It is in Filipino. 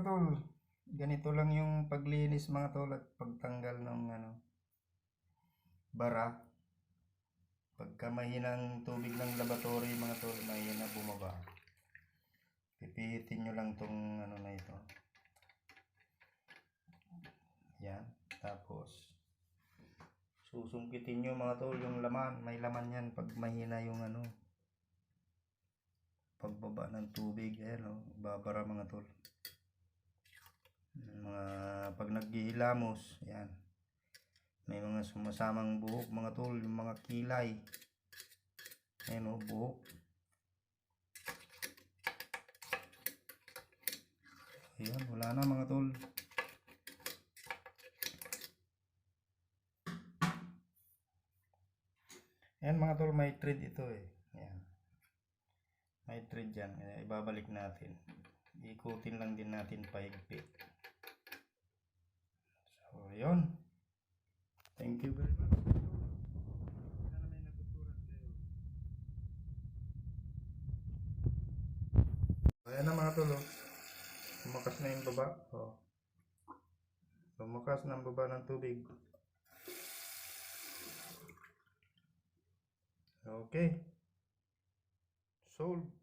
mga tol. Ganito lang yung paglinis mga tol at pagtanggal ng ano bara. Pagka mahinang tubig ng laboratory mga tol, mahina bumaba. Pipihitin nyo lang tong ano na ito. Yan. Tapos, susungkitin nyo mga tol yung laman. May laman yan pag mahina yung ano. Pagbaba ng tubig. Ayan o. Babara mga tol. Naghihilamos. Yan. May mga sumasamang buhok mga tol. Yung mga kilay. Ayan o. Buhok. Ayan. Wala na mga tol. Ayan mga tol, may thread ito eh. Ayan. May thread dyan. Ibabalik natin. Ikutin lang din natin pahigpit. Thank you very much. Ayan na mga tol. oh. Lumakas na yung baba. Oh. Lumakas na ang baba ng tubig. Okay. Sold.